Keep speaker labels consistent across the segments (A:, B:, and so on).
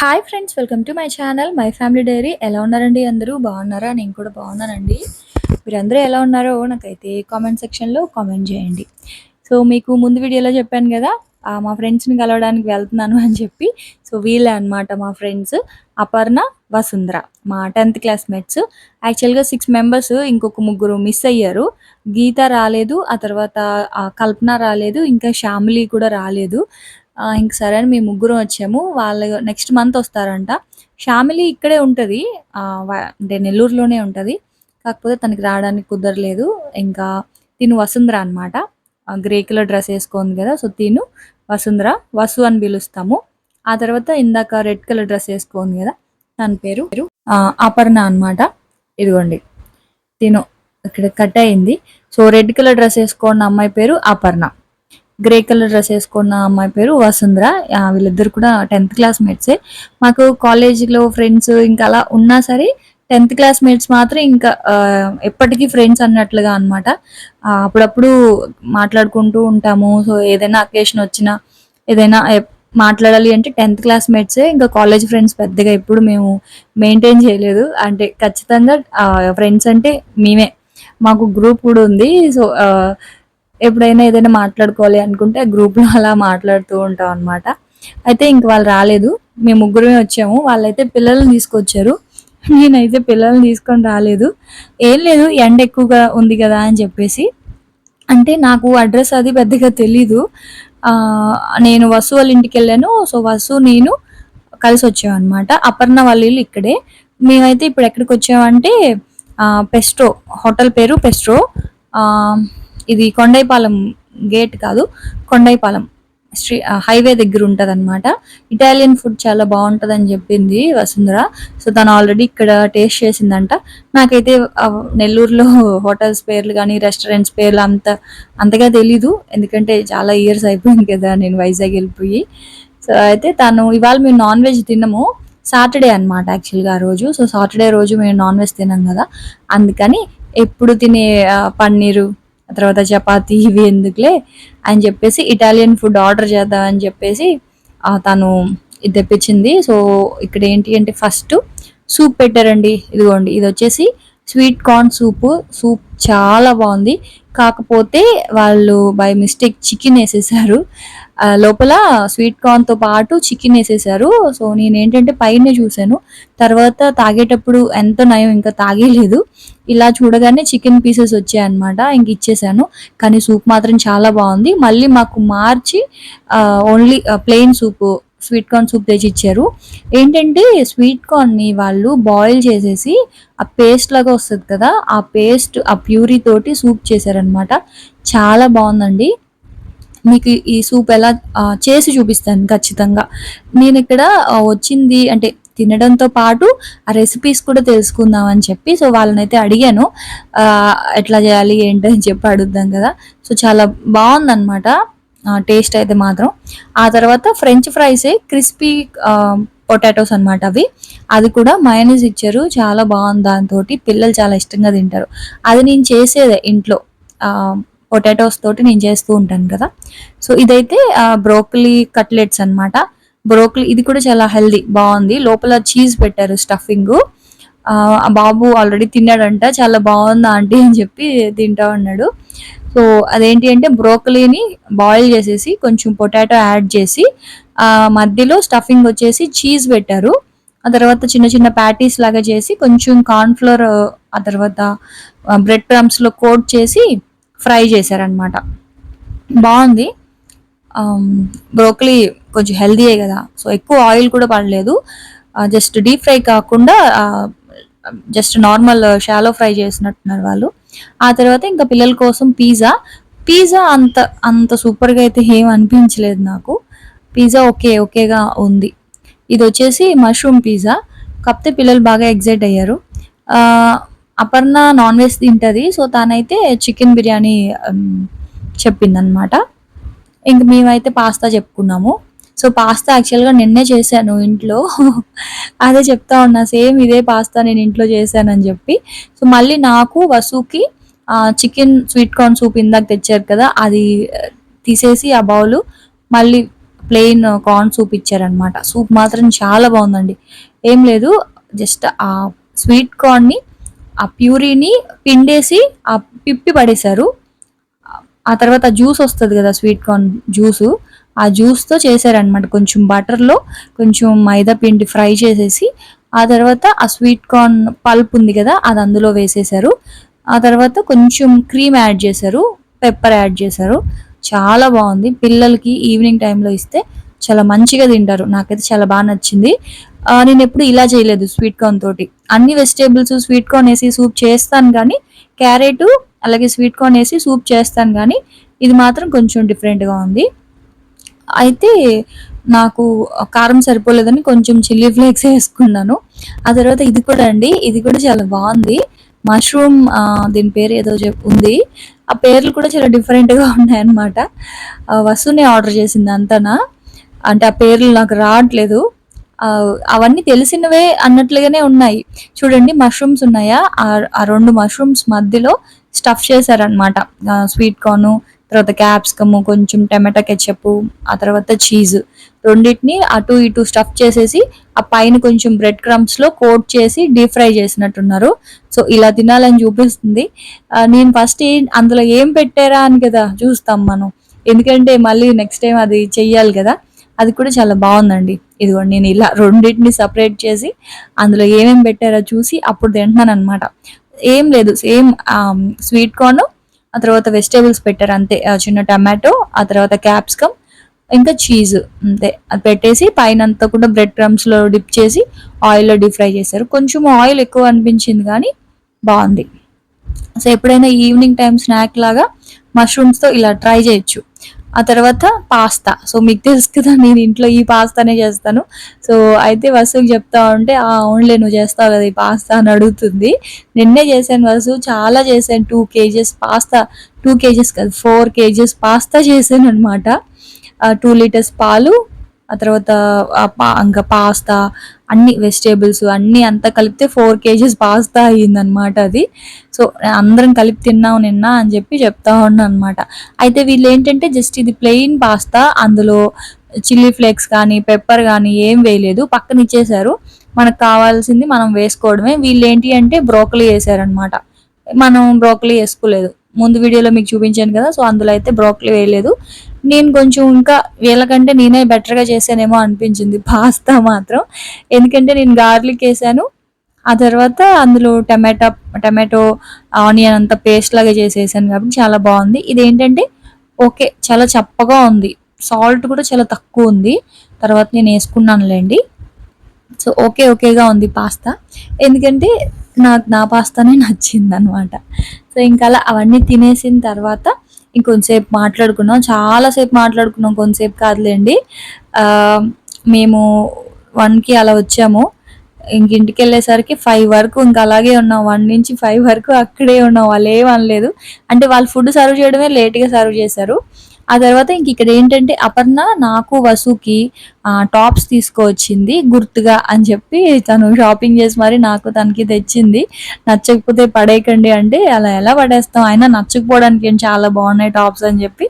A: Hi friends welcome to my channel my family diary ఎలా ఉన్నారండి అందరూ? బాగున్నారా? నేను కూడా బాగున్నానండి. మీరందరూ ఎలా ఉన్నారో నాకైతే కామెంట్ సెక్షన్లో కామెంట్ చేయండి. సో మీకు ముందు వీడియోలో చెప్పాను కదా మా ఫ్రెండ్స్ని కలవడానికి వెళ్తున్నాను అని చెప్పి. సో వీళ్ళే అనమాట మా ఫ్రెండ్స్ అపర్ణ వసుంధర మా tenth classmates actually six members ఇంకొక ముగ్గురు మిస్ అయ్యారు. గీత రాలేదు ఆ తర్వాత కల్పన రాలేదు ఇంకా శ్యామిలి కూడా రాలేదు. ఇంక సరే అని మేము ముగ్గురం వచ్చాము. వాళ్ళు నెక్స్ట్ మంత్ వస్తారంట. శ్యామిలి ఇక్కడే ఉంటుంది. అంటే నెల్లూరులోనే ఉంటుంది. కాకపోతే తనకి రావడానికి కుదరలేదు. ఇంకా తిను వసుంధర అనమాట గ్రే కలర్ డ్రెస్ వేసుకుంది కదా సో తిను వసుంధర వసు అని పిలుస్తాము. ఆ తర్వాత ఇందాక రెడ్ కలర్ డ్రెస్ వేసుకుంది కదా తన పేరు? పేరు అపర్ణ అన్నమాట. ఇదిగోండి. తిను. ఇక్కడ కట్ అయింది. సో రెడ్ కలర్ డ్రెస్ వేసుకున్న అమ్మాయి పేరు అపర్ణ. గ్రే కలర్ డ్రెస్ వేసుకున్న అమ్మాయి పేరు వసుంధర. వీళ్ళిద్దరు కూడా టెన్త్ క్లాస్మేట్సే. మాకు కాలేజీలో ఫ్రెండ్స్ ఇంకా అలా ఉన్నా సరే టెన్త్ క్లాస్మేట్స్ మాత్రం ఇంకా ఎప్పటికీ ఫ్రెండ్స్ అన్నట్లుగా అనమాట అప్పుడప్పుడు మాట్లాడుకుంటూ ఉంటాము. సో ఏదైనా అకేషన్ వచ్చినా ఏదైనా మాట్లాడాలి అంటే టెన్త్ క్లాస్మేట్సే. ఇంకా కాలేజ్ ఫ్రెండ్స్ పెద్దగా ఎప్పుడు మేము మెయింటైన్ చేయలేదు. అంటే ఖచ్చితంగా ఫ్రెండ్స్ అంటే మేమే. మాకు గ్రూప్ కూడా ఉంది. సో ఎప్పుడైనా ఏదైనా మాట్లాడుకోవాలి అనుకుంటే గ్రూప్లో అలా మాట్లాడుతూ ఉంటాం అనమాట అయితే ఇంక వాళ్ళు రాలేదు. మేము ముగ్గురమే వచ్చాము. వాళ్ళైతే పిల్లల్ని తీసుకొచ్చారు. నేనైతే పిల్లల్ని తీసుకొని రాలేదు. ఏం లేదు ఎండ ఎక్కువగా ఉంది కదా అని చెప్పేసి. అంటే నాకు అడ్రస్ అది పెద్దగా తెలీదు. నేను వసు వాళ్ళ ఇంటికి వెళ్ళాను. సో వసు నేను కలిసి వచ్చాం అనమాట అపర్ణ వాళ్ళ ఇల్లు ఇక్కడే. మేమైతే ఇప్పుడు ఎక్కడికి వచ్చామంటే పెస్ట్రో హోటల్ పేరు పెస్ట్రో. ఇది కొండైపాలెం గేట్ కాదు కొండైపాలెం స్ట్రీ హైవే దగ్గర ఉంటుంది అనమాట ఇటాలియన్ ఫుడ్ చాలా బాగుంటుంది అని చెప్పింది వసుంధర. సో తను ఆల్రెడీ ఇక్కడ టేస్ట్ చేసిందంట. నాకైతే నెల్లూరులో హోటల్స్ పేర్లు కానీ రెస్టారెంట్స్ పేర్లు అంత అంతగా తెలీదు. ఎందుకంటే చాలా ఇయర్స్ అయిపోయింది కదా నేను వైజాగ్ వెళ్ళిపోయి. సో అయితే తను ఇవాళ మేము నాన్ వెజ్ తినము. సాటర్డే అనమాట యాక్చువల్గా ఆ రోజు. సో సాటర్డే రోజు మేము నాన్ వెజ్ తినాం కదా. అందుకని ఎప్పుడు తినే పన్నీరు ఆ తర్వాత చపాతీ ఇవి ఎందుకులే అని చెప్పేసి ఇటాలియన్ ఫుడ్ ఆర్డర్ చేద్దామని చెప్పేసి తను ఇది తెప్పించింది. సో ఇక్కడ ఏంటి అంటే ఫస్ట్ సూప్ పెట్టారండి. ఇదిగోండి ఇది వచ్చేసి స్వీట్ కార్న్ సూప్ సూప్ చాలా బాగుంది. కాకపోతే వాళ్ళు బై మిస్టేక్ చికెన్ వేసేసారు. లోపల స్వీట్ కార్న్తో పాటు చికెన్ వేసేసారు. సో నేను ఏంటంటే పైన చూశాను. తర్వాత తాగేటప్పుడు ఎంత నయం ఇంకా తాగేలేదు. ఇలా చూడగానే చికెన్ పీసెస్ వచ్చాయన్నమాట ఇంక ఇచ్చేసాను. కానీ సూప్ మాత్రం చాలా బాగుంది. మళ్ళీ మాకు మార్చి only plain soup sweet corn soup తెచ్చి ఇచ్చారు. ఏంటంటే స్వీట్ కార్న్ని వాళ్ళు బాయిల్ చేసేసి ఆ పేస్ట్ లాగా వస్తుంది కదా ఆ పేస్ట్ ఆ ప్యూరీ తోటి సూప్ చేశారనమాట చాలా బాగుందండి. మీకు ఈ సూప్ ఎలా చేసి చూపిస్తాను ఖచ్చితంగా. నేను ఇక్కడ వచ్చింది అంటే తినడంతో పాటు ఆ రెసిపీస్ కూడా తెలుసుకుందాం అని చెప్పి సో వాళ్ళనైతే అడిగాను. ఎట్లా చేయాలి ఏంటని చెప్పి అడుగుదాం కదా. సో చాలా బాగుందన్నమాట. టేస్ట్ అయితే మాత్రం. ఆ తర్వాత ఫ్రెంచ్ ఫ్రైస్ క్రిస్పీ పొటాటోస్ అన్నమాట అవి. అది కూడా మయోనీస్ ఇచ్చారు. చాలా బాగుంది దాంతో పిల్లలు చాలా ఇష్టంగా తింటారు. అది నేను చేసేదే ఇంట్లో. పొటాటోస్ తోటి నేను చేస్తూ ఉంటాను కదా. సో ఇదైతే బ్రోకలీ కట్లెట్స్ అన్నమాట. బ్రోకలీ ఇది కూడా చాలా హెల్దీ బాగుంది. లోపల చీజ్ పెట్టారు స్టఫింగ్ బాబు ఆల్రెడీ తిన్నాడంట. చాలా బాగుంది ఆంటీ అని చెప్పి తింటా ఉన్నాడు. సో అదేంటి అంటే బ్రోకలీని బాయిల్ చేసేసి కొంచెం పొటాటో యాడ్ చేసి ఆ మధ్యలో స్టఫింగ్ వచ్చేసి చీజ్ పెట్టారు. ఆ తర్వాత చిన్న చిన్న ప్యాటీస్ లాగా చేసి కొంచెం కార్న్ఫ్లోర్ ఆ తర్వాత బ్రెడ్ క్రమ్స్లో కోట్ చేసి ఫ్రై చేశారనమాట బాగుంది. బ్రోకలీ కొంచెం హెల్దీయే కదా. సో ఎక్కువ ఆయిల్ కూడా పడలేదు. జస్ట్ డీప్ ఫ్రై కాకుండా జస్ట్ నార్మల్ షాలో ఫ్రై చేసినట్టున్నారు వాళ్ళు. ఆ తర్వాత ఇంకా పిల్లల కోసం పిజ్జా. పిజ్జా అంత అంత సూపర్గా అయితే ఏం అనిపించలేదు నాకు. పిజ్జా ఓకే ఓకేగా ఉంది. ఇది వచ్చేసి మష్రూమ్ పిజ్జా. కాకపోతే పిల్లలు బాగా ఎగ్జైట్ అయ్యారు. అపర్ణ నాన్ వెజ్ తింటుంది. సో తనైతే చికెన్ బిర్యానీ చెప్పిందనమాట ఇంక మేమైతే పాస్తా చెప్పుకున్నాము. సో పాస్తా యాక్చువల్గా నిన్నే చేశాను ఇంట్లో. అదే చెప్తా ఉన్నా సేమ్ ఇదే పాస్తా నేను ఇంట్లో చేశానని చెప్పి. సో మళ్ళీ నాకు వసుకి చికెన్ స్వీట్ కార్న్ సూప్ ఇందాక తెచ్చారు కదా అది తీసేసి ఆ బౌల్ మళ్ళీ ప్లెయిన్ కార్న్ సూప్ ఇచ్చారనమాట సూప్ మాత్రం చాలా బాగుందండి. ఏం లేదు జస్ట్ ఆ స్వీట్ కార్న్ని ఆ ప్యూరీని పిండేసి ఆ పిప్పి పడేశారు. ఆ తర్వాత జ్యూస్ వస్తుంది కదా స్వీట్ కార్న్ జ్యూసు. ఆ జ్యూస్తో చేశారనమాట కొంచెం బటర్లో కొంచెం మైదా పిండి ఫ్రై చేసేసి ఆ తర్వాత ఆ స్వీట్ కార్న్ పల్ప్ ఉంది కదా అది అందులో వేసేసారు. ఆ తర్వాత కొంచెం క్రీమ్ యాడ్ చేశారు పెప్పర్ యాడ్ చేశారు. చాలా బాగుంది. పిల్లలకి ఈవినింగ్ టైంలో ఇస్తే చాలా మంచిగా తింటారు. నాకైతే చాలా బాగా నచ్చింది. నేను ఎప్పుడు ఇలా చేయలేదు స్వీట్ కార్న్ తోటి. అన్ని వెజిటేబుల్స్ స్వీట్ కార్న్ వేసి సూప్ చేస్తాను కానీ క్యారెట్ అలాగే స్వీట్ కార్న్ వేసి సూప్ చేస్తాను కానీ ఇది మాత్రం కొంచెం డిఫరెంట్గా ఉంది. అయితే నాకు కారం సరిపోలేదని కొంచెం చిల్లీ ఫ్లేక్స్ వేసుకున్నాను. ఆ తర్వాత ఇది కూడా అండి. ఇది కూడా చాలా బాగుంది. మష్రూమ్ దీని పేరు ఏదో ఉంది. ఆ పేర్లు కూడా చాలా డిఫరెంట్గా ఉన్నాయన్నమాట. వస్తువుని ఆర్డర్ చేసింది అంతనా? అంటే ఆ పేర్లు నాకు రావట్లేదు. అవన్నీ తెలిసినవే అన్నట్లుగానే ఉన్నాయి. చూడండి మష్రూమ్స్ ఉన్నాయా? ఆ రెండు మష్రూమ్స్ మధ్యలో స్టఫ్ చేశారనమాట స్వీట్ కార్ను తర్వాత క్యాప్సికమ్ కొంచెం టమాటా కెచప్ ఆ తర్వాత చీజ్ రెండింటిని అటు ఇటు స్టఫ్ చేసేసి ఆ పైన కొంచెం బ్రెడ్ క్రమ్స్లో కోట్ చేసి డీప్ ఫ్రై చేసినట్టున్నారు. సో ఇలా తినాలని చూపిస్తుంది. నేను ఫస్ట్ అందులో ఏం పెట్టారా అని కదా చూస్తాం మనం. ఎందుకంటే మళ్ళీ నెక్స్ట్ టైం అది చెయ్యాలి కదా. అది కూడా చాలా బాగుందండి. ఇదిగోండి నేను ఇలా రెండింటిని సపరేట్ చేసి అందులో ఏమేమి పెట్టారో చూసి అప్పుడు తింటున్నాను అనమాట ఏం లేదు సేమ్ స్వీట్ కార్న్ ఆ తర్వాత వెజిటేబుల్స్ పెట్టారు అంతే చిన్న టమాటో ఆ తర్వాత క్యాప్సికమ్ ఇంకా చీజ్ అంతే. అది పెట్టేసి పైన అంతా కూడా బ్రెడ్ క్రమ్స్లో డిప్ చేసి ఆయిల్లో డీప్ ఫ్రై చేశారు. కొంచెం ఆయిల్ ఎక్కువ అనిపించింది కానీ బాగుంది. సో ఎప్పుడైనా ఈవినింగ్ టైం స్నాక్ లాగా మష్రూమ్స్తో ఇలా ట్రై చేయొచ్చు. ఆ తర్వాత పాస్తా. సో మీకు తెలుసు కదా నేను ఇంట్లో ఈ పాస్తానే చేస్తాను. సో అయితే వసుకు చెప్తా ఉంటే ఆ ఓన్లీ నువ్వు చేస్తావు కదా ఈ పాస్తా అని అడుగుతుంది. నిన్నే చేశాను వసు చాలా చేశాను. Two kgs pasta two kgs కాదు ఫోర్ కేజెస్ పాస్తా చేశాను అనమాట టూ లీటర్స్ పాలు ఆ తర్వాత ఇంకా పాస్తా అన్ని వెజిటేబుల్స్ అన్నీ అంతా కలిపితే ఫోర్ కేజీస్ పాస్తా అయ్యిందనమాట అది. సో అందరం కలిపి తిన్నాం నిన్న అని చెప్పి చెప్తా ఉన్నాను అనమాట అయితే వీళ్ళు ఏంటంటే జస్ట్ ఇది ప్లెయిన్ పాస్తా అందులో చిల్లీ ఫ్లేక్స్ కానీ పెప్పర్ కానీ ఏం వేయలేదు. పక్కన ఇచ్చేసారు మనకు కావాల్సింది మనం వేసుకోవడమే. వీళ్ళు ఏంటి అంటే బ్రోకలీ వేసారనమాట మనం బ్రోకలీ వేసుకోలేదు. ముందు వీడియోలో మీకు చూపించాను కదా సో అందులో అయితే బ్రోకలీ వేయలేదు. నేను కొంచెం ఇంకా వీళ్ళకంటే నేనే బెటర్గా చేశానేమో అనిపించింది పాస్తా మాత్రం. ఎందుకంటే నేను గార్లిక్ వేసాను. ఆ తర్వాత అందులో టమాటా టమాటో ఆనియన్ అంతా పేస్ట్ లాగా చేసేసాను కాబట్టి చాలా బాగుంది. ఇది ఏంటంటే ఓకే చాలా చప్పగా ఉంది. సాల్ట్ కూడా చాలా తక్కువ ఉంది. తర్వాత నేను వేసుకున్నానులేండి. సో ఓకే ఓకేగా ఉంది పాస్తా. ఎందుకంటే నాకు నా పాస్తానే నచ్చింది అనమాట సో ఇంకా అలా అవన్నీ తినేసిన తర్వాత ఇంకొంతసేపు మాట్లాడుకున్నాం చాలాసేపు మాట్లాడుకున్నాం కొంతసేపు కాదులేండి. మేము వన్కి అలా వచ్చాము. ఇంక ఇంటికి వెళ్ళేసరికి ఫైవ్ వరకు ఇంకా అలాగే ఉన్నాం. వన్ నుంచి ఫైవ్ వరకు అక్కడే ఉన్నాం. వాళ్ళు ఏమనలేదు అంటే వాళ్ళు ఫుడ్ సర్వ్ చేయడమే లేట్గా సర్వ్ చేశారు. ఆ తర్వాత ఇంక ఇక్కడ ఏంటంటే అపర్ణ నాకు వసుకి టాప్స్ తీసుకువచ్చింది గుర్తుగా అని చెప్పి తను షాపింగ్ చేసి మరి నాకు తనకి తెచ్చింది. నచ్చకపోతే పడేయకండి అంటే అలా ఎలా పడేస్తాం? అయినా నచ్చకపోవడానికి ఏం చాలా బాగున్నాయి టాప్స్ అని చెప్పి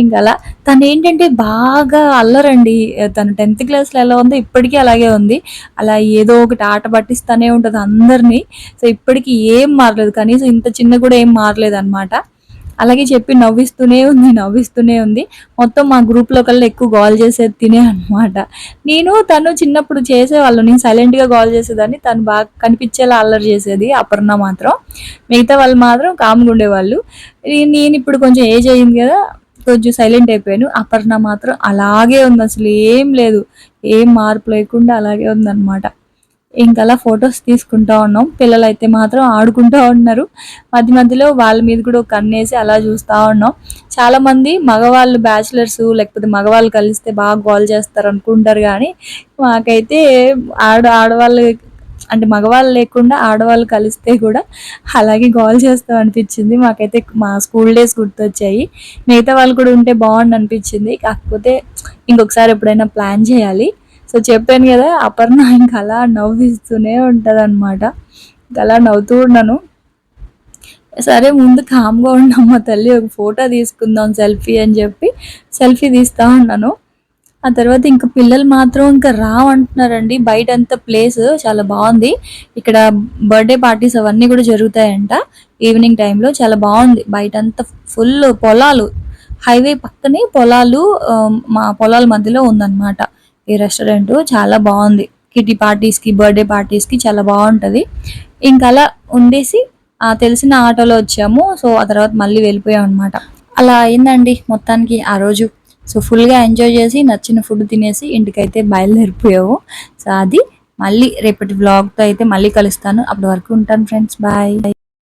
A: ఇంకా అలా. తను ఏంటంటే బాగా అల్లరండి. తను టెన్త్ క్లాస్లో ఎలా ఉందో ఇప్పటికీ అలాగే ఉంది. అలా ఏదో ఒకటి ఆట పట్టిస్తూనే ఉంటుంది అందరినీ. సో ఇప్పటికీ ఏం మారలేదు. కనీసం ఇంత చిన్న కూడా ఏం మారలేదు అనమాట అలాగే చెప్పి నవ్విస్తూనే ఉంది నవ్విస్తూనే ఉంది. మొత్తం మా గ్రూప్లో కల్లా ఎక్కువ గాల్ చేసేది తినే అనమాట నేను తను చిన్నప్పుడు చేసేవాళ్ళు. నేను సైలెంట్గా గాల్ చేసేదాన్ని. తను బాగా కనిపించేలా అల్లరి చేసేది అపర్ణ మాత్రం. మిగతా వాళ్ళు మాత్రం కామ్గా ఉండేవాళ్ళు. నేను ఇప్పుడు కొంచెం ఏజ్ అయింది కదా కొంచెం సైలెంట్ అయిపోయాను. అపర్ణ మాత్రం అలాగే ఉంది. అసలు ఏం లేదు. ఏం మార్పు లేకుండా అలాగే ఉందన్నమాట. ఇంకలా ఫొటోస్ తీసుకుంటా ఉన్నాం. పిల్లలు అయితే మాత్రం ఆడుకుంటూ ఉన్నారు. మధ్య మధ్యలో వాళ్ళ మీద కూడా ఒక కన్నేసి అలా చూస్తూ ఉన్నాం. చాలామంది మగవాళ్ళు బ్యాచిలర్స్ లేకపోతే మగవాళ్ళు కలిస్తే బాగా గోల్ చేస్తారు అనుకుంటారు కానీ మాకైతే ఆడ ఆడవాళ్ళు అంటే మగవాళ్ళు లేకుండా ఆడవాళ్ళు కలిస్తే కూడా అలాగే గోల్ చేస్తాం అనిపించింది. మాకైతే మా స్కూల్ డేస్ గుర్తొచ్చాయి. మిగతా వాళ్ళు కూడా ఉంటే బాగుండి అనిపించింది. కాకపోతే ఇంకొకసారి ఎప్పుడైనా ప్లాన్ చేయాలి. సో చెప్పాను కదా అపర్ణ ఇంకా అలా నవ్విస్తూనే ఉంటుంది అనమాట అలా నవ్వుతూ ఉన్నాను సరే ముందు కామ్గా ఉన్నాం మా తల్లి ఒక ఫోటో తీసుకుందాం సెల్ఫీ అని చెప్పి సెల్ఫీ తీస్తూ ఉన్నాను ఆ తర్వాత ఇంకా పిల్లలు మాత్రం ఇంకా రావంటున్నారండి. బయట అంతా ప్లేస్ చాలా బాగుంది. ఇక్కడ బర్త్డే పార్టీస్ అవన్నీ కూడా జరుగుతాయంట. ఈవినింగ్ టైంలో చాలా బాగుంది. బయట అంతా ఫుల్ పొలాలు. హైవే పక్కనే పొలాలు మా పొలాల మధ్యలో ఉందన్నమాట. ఈ రెస్టారెంట్ చాలా బాగుంది. కిటీ పార్టీస్కి బర్త్డే పార్టీస్కి చాలా బాగుంటది. ఇంకా అలా ఉండేసి ఆ తెలిసిన ఆటోలో వచ్చాము. సో ఆ తర్వాత మళ్ళీ వెళ్ళిపోయాం అనమాట అలా అయిందండి మొత్తానికి ఆ రోజు. సో ఫుల్గా ఎంజాయ్ చేసి నచ్చిన ఫుడ్ తినేసి ఇంటికైతే బయలుదేరిపోయాము. సో అది మళ్ళీ రేపటి vlog తో అయితే మళ్ళీ కలుస్తాను. అప్పటి వరకు ఉంటాను ఫ్రెండ్స్ బాయ్